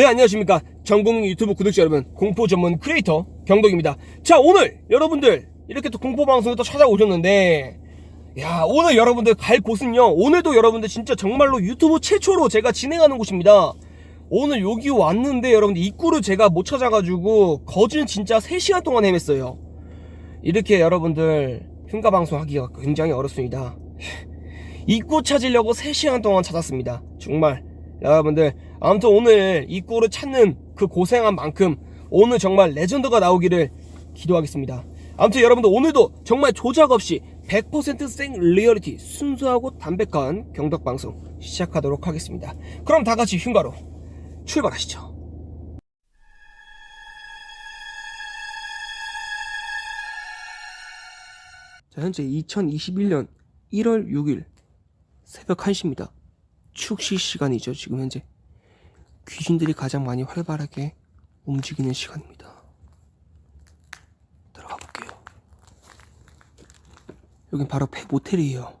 네 안녕하십니까. 전국 유튜브 구독자 여러분 공포 전문 크리에이터 경덕입니다. 자 오늘 여러분들 이렇게 또 공포 방송에 또 찾아오셨는데 야 오늘 여러분들 갈 곳은요 오늘도 여러분들 진짜 정말로 유튜브 최초로 제가 진행하는 곳입니다. 오늘 여기 왔는데 여러분들 입구를 제가 못 찾아가지고 거진 진짜 3시간 동안 헤맸어요. 이렇게 여러분들 흉가 방송 하기가 굉장히 어렵습니다. 입구 찾으려고 3시간 동안 찾았습니다. 정말. 여러분들 아무튼 오늘 입구를 찾는 그 고생한 만큼 오늘 정말 레전드가 나오기를 기도하겠습니다. 아무튼 여러분들 오늘도 정말 조작 없이 100%생 리얼리티 순수하고 담백한 경덕 방송 시작하도록 하겠습니다. 그럼 다 같이 흉가로 출발하시죠. 자, 현재 2021년 1월 6일 새벽 1시입니다. 축시 시간이죠, 지금 현재. 귀신들이 가장 많이 활발하게 움직이는 시간입니다. 들어가 볼게요. 여긴 바로 폐 모텔이에요.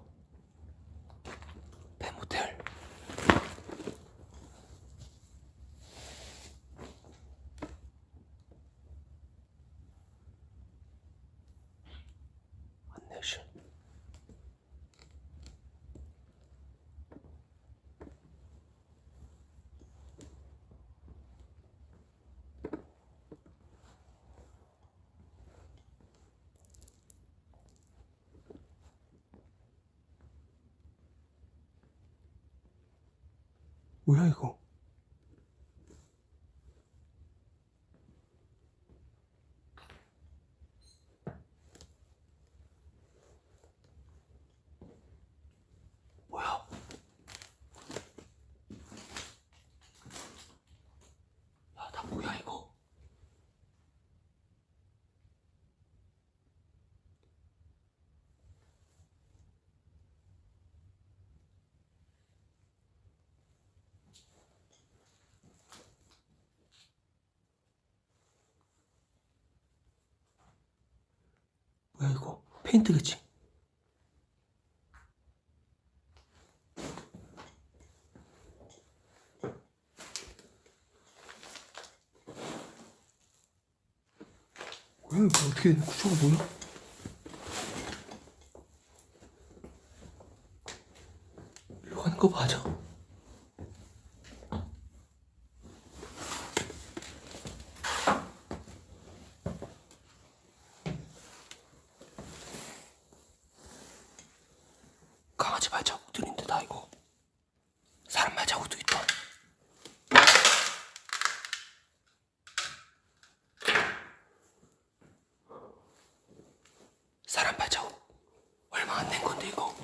뭐야 이거? 뭐 페인트겠지? 뭐야 이거 어떻게 구조가 뭐야? 이거 하는 거 맞아? 강아지 발자국들인데 다 이거 사람 발자국도 있다 사람 발자국 얼마 안 된 건데 이거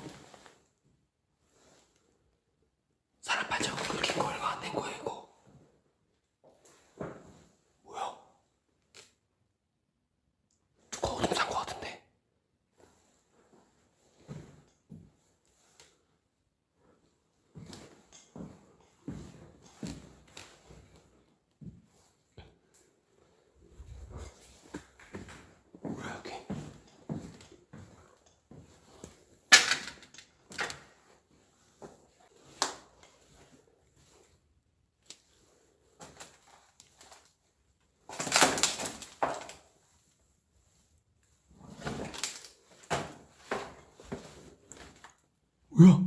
사람 발자국 긁힌 거 얼마 안 된 거야 이거 뭐야 누가 오줌 싼거 같은데 뭐야 여기 뭐야?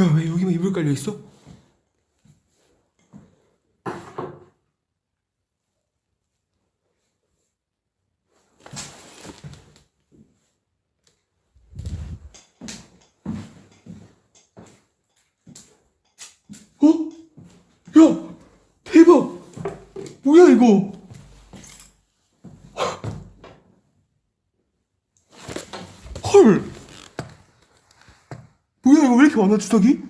야, 왜 여기만 이불 깔려 있어? 어? 야, 대박! 뭐야 이거? 헐! 뭐야 이렇게 많아 주석이?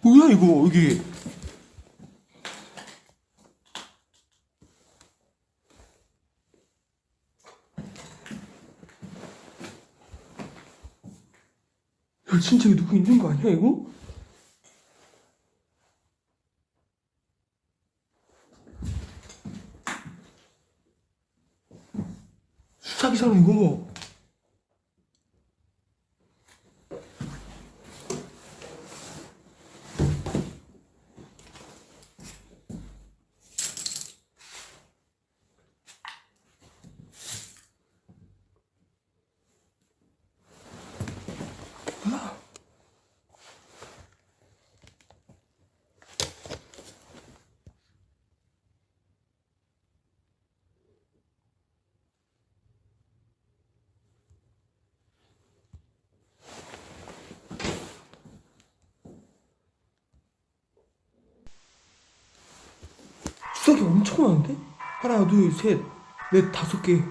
뭐야 이거 여기 야 진짜 누구 있는 거 아니야 이거? 싹이 엄청 많은데? 하나, 둘, 셋, 넷, 다섯 개.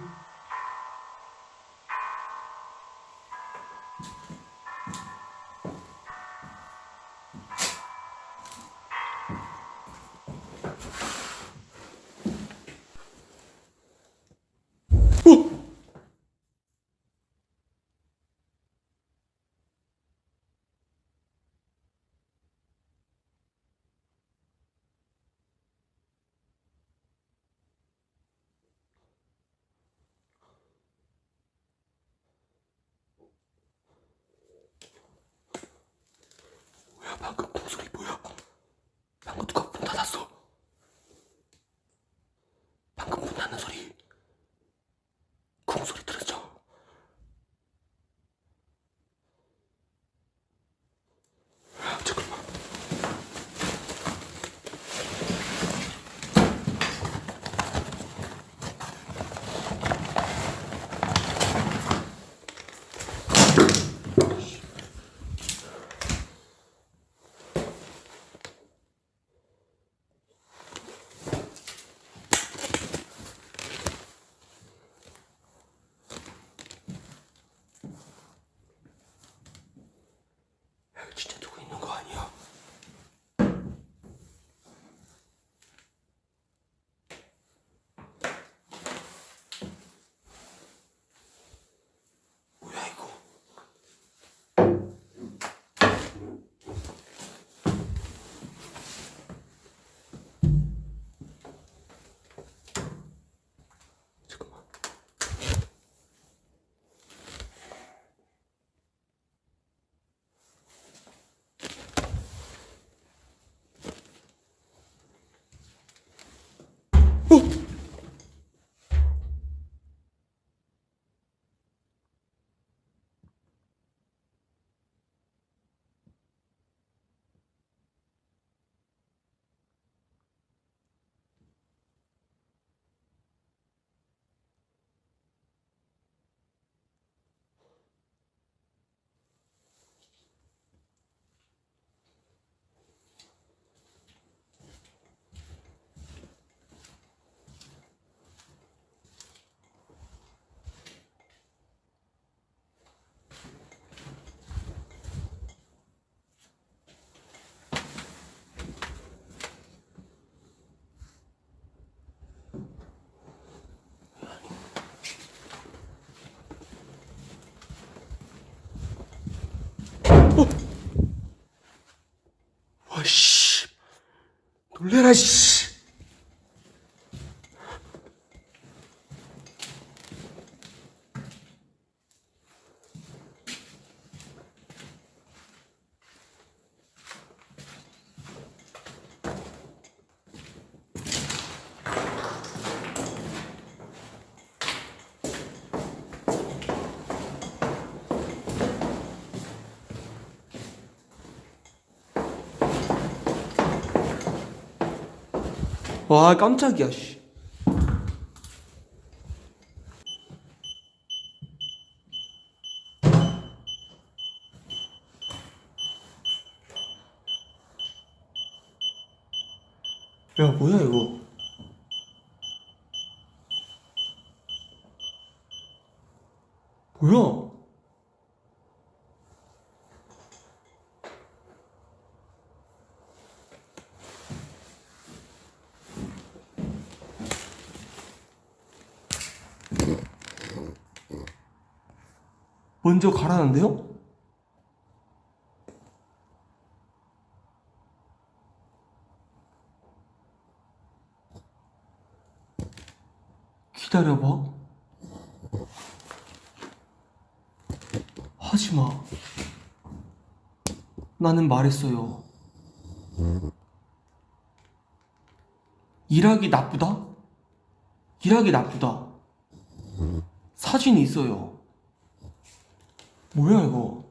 うらしい 와 깜짝이야 씨. 먼저 가라는데요? 기다려봐. 하지마. 나는 말했어요. 일하기 나쁘다? 일하기 나쁘다. 사진이 있어요. 뭐야 이거?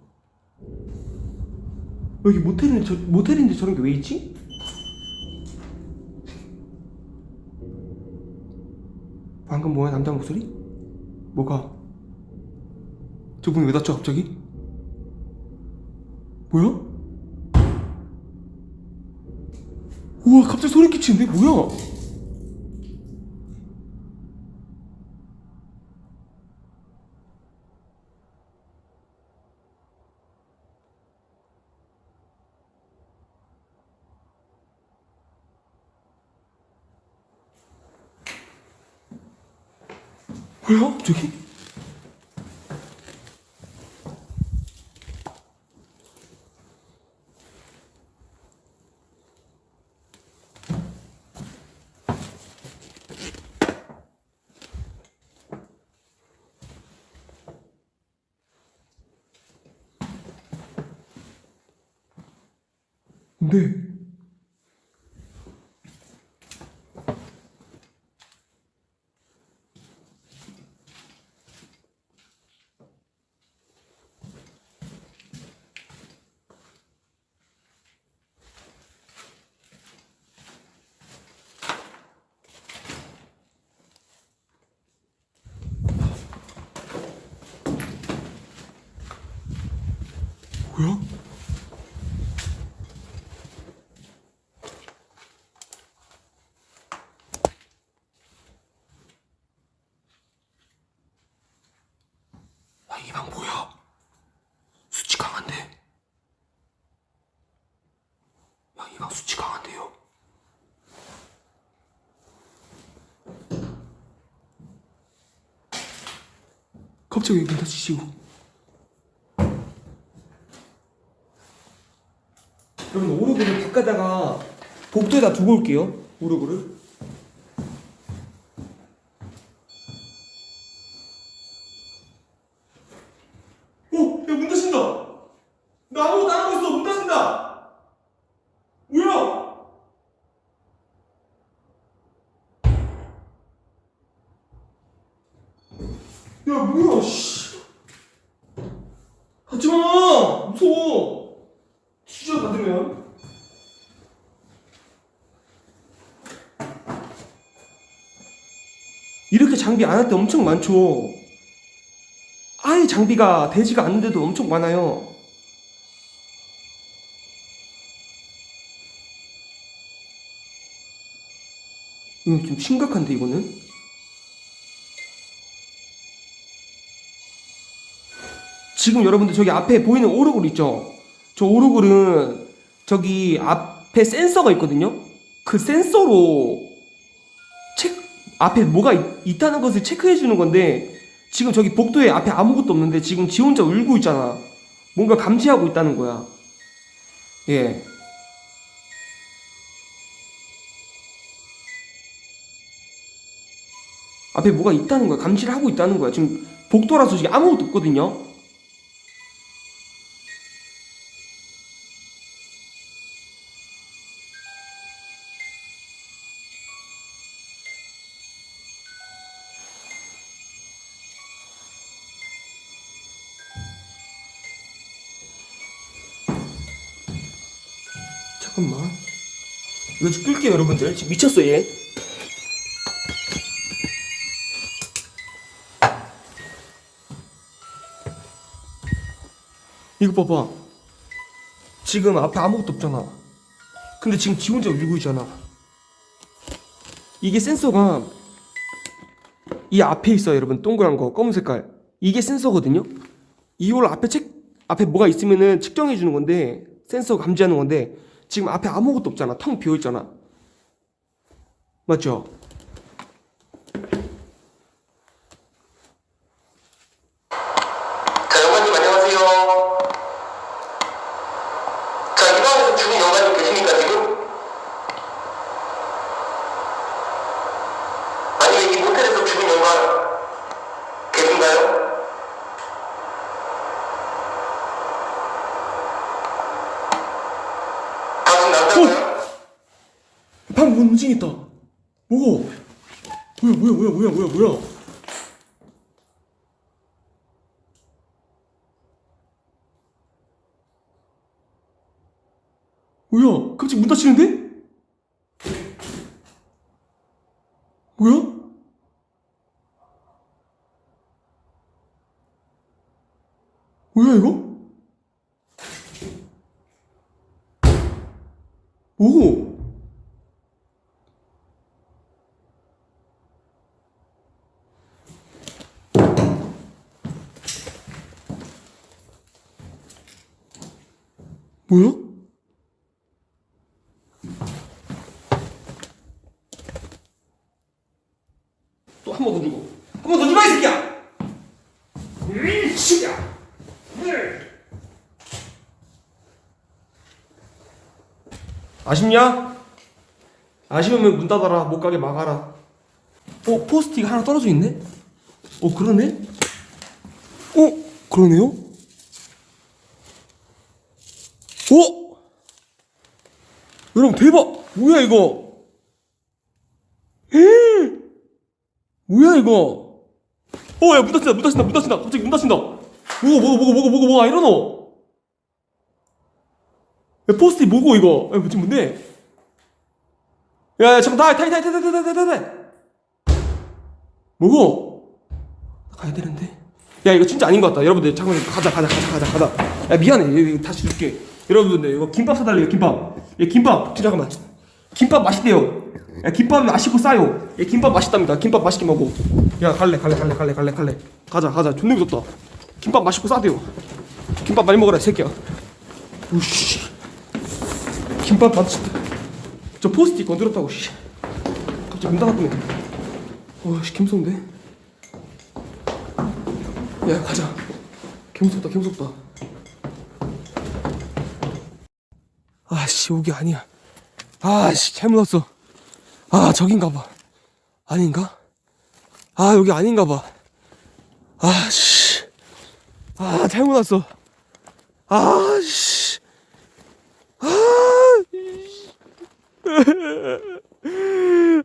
여기 모텔인데 저, 모텔인데 저런 게 왜 있지? 방금 뭐야 남자 목소리? 뭐가? 저분이 왜 다쳐 갑자기? 뭐야? 우와 갑자기 소리 끼치는데 뭐야? 뭐야 저기? 근 뭐야? 야, 이 방 뭐야? 수치 강한데? 야, 이 방 수치 강한데요? 갑자기 왜문 닫히시고? 여러분, 오르골을 바꿔다가 복도에다 두고 올게요. 오르골을. 어, 야, 문 닫힌다! 나 아무것도 안 하고 있어! 문 닫힌다! 뭐야? 야, 뭐야, 씨! 하지 마! 무서워! 진짜 받으면? 이렇게 장비 안 할 때 엄청 많죠. 아예 장비가 되지가 않는데도 엄청 많아요. 이거 좀 심각한데 이거는? 지금 여러분들 저기 앞에 보이는 오르골 있죠? 저 오르골은 저기 앞에 센서가 있거든요? 그 센서로 체 앞에 뭐가 있, 다는 것을 체크해 주는 건데 지금 저기 복도에 앞에 아무것도 없는데 지금 지 혼자 울고 있잖아. 뭔가 감지하고 있다는 거야. 예. 앞에 뭐가 있다는 거야. 감지를 하고 있다는 거야. 지금 복도라서 지금 아무것도 없거든요. 이거 좀 끌게요, 여러분들. 지금 미쳤어, 얘. 이거 봐봐. 지금 앞에 아무것도 없잖아. 근데 지금 지 혼자 울고 있잖아. 이게 센서가 이 앞에 있어요, 여러분. 동그란 거, 검은 색깔. 이게 센서거든요. 이걸 앞에 책 앞에 뭐가 있으면은 측정해 주는 건데 센서 감지하는 건데 지금 앞에 아무것도 없잖아. 텅 비어 있잖아. 맞죠? 자, 영관님 안녕하세요. 자, 이 방에서 죽은 영관님 계십니까, 지금? 아니, 이 모텔에서 죽은 영관 계신가요? 문 움직이 있다. 뭐고? 뭐야 뭐야 뭐야 뭐야 뭐야 뭐야? 뭐야? 갑자기 문 닫히는데? 뭐야? 뭐야 이거? 오! 뭐야? 또 한 번 더 주고 한 번 더 주마 이 새끼야! 이 새끼야! 아쉽냐? 아쉬우면 문 닫아라 못 가게 막아라 어 포스트가 하나 떨어져 있네? 어 그러네? 어 그러네요? 어? 여러분 대박 뭐야 이거 에 뭐야 이거 어야 문 닫힌다 문 닫힌다 문 닫힌다 갑자기 문 닫힌다 뭐고 뭐고 뭐고 뭐고 뭐고 뭐가 이러노 야, 포스트 뭐고 이거? 야, 지금 뭔데? 야, 야 잠깐 나 타이 타이 타이 타이 타이 타이 타이 뭐고? 나 가야 되는데. 야 이거 진짜 아닌 것 같다. 여러분들 잠깐만 가자 가자 가자 가자 가자. 야 미안해 다시 줄게. 여러분들 이거 김밥 사달래요 김밥. 야 김밥 잠깐만. 김밥 맛있대요. 야 김밥이 맛있고 싸요. 야 김밥 맛있답니다. 김밥 맛있게 먹어. 야 갈래 갈래 갈래 갈래 갈래 갈래. 가자 가자 존나 무섭다. 김밥 맛있고 싸대요. 김밥 많이 먹어라 이 새끼야. 우씨. 김밥 맛있다. 저 포스트잇 건드렸다고 씨. 갑자기 문 닫았더니. 와씨 김무서운데. 야 가자. 개무섭다 개무섭다. 아씨 여기 아니야. 아씨 잘못 왔어. 아 저긴가 봐. 아닌가? 아 여기 아닌가 봐. 아씨. 아 잘못 왔어. 아씨. 아.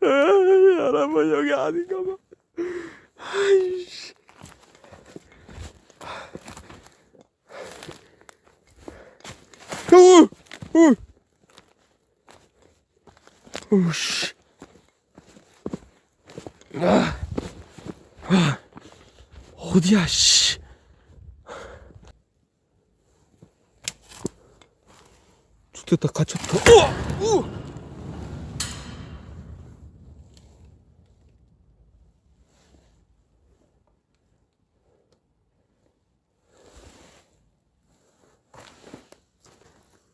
여러분 여기 아닌가 봐. 아이씨. 어, 어, 오씨. 아, 아, 어디야, 씨. 죽겠다, 갇혔다. 어, 우.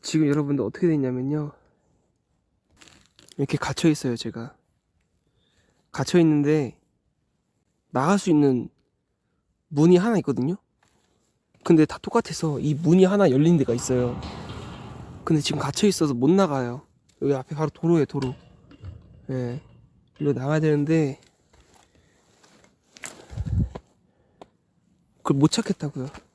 지금 여러분들 어떻게 됐냐면요. 이렇게 갇혀 있어요, 제가. 갇혀 있는데 나갈 수 있는 문이 하나 있거든요. 근데 다 똑같아서 이 문이 하나 열린 데가 있어요. 근데 지금 갇혀 있어서 못 나가요. 여기 앞에 바로 도로에 도로. 예. 일로 나가야 되는데 그걸 못 찾겠다고요.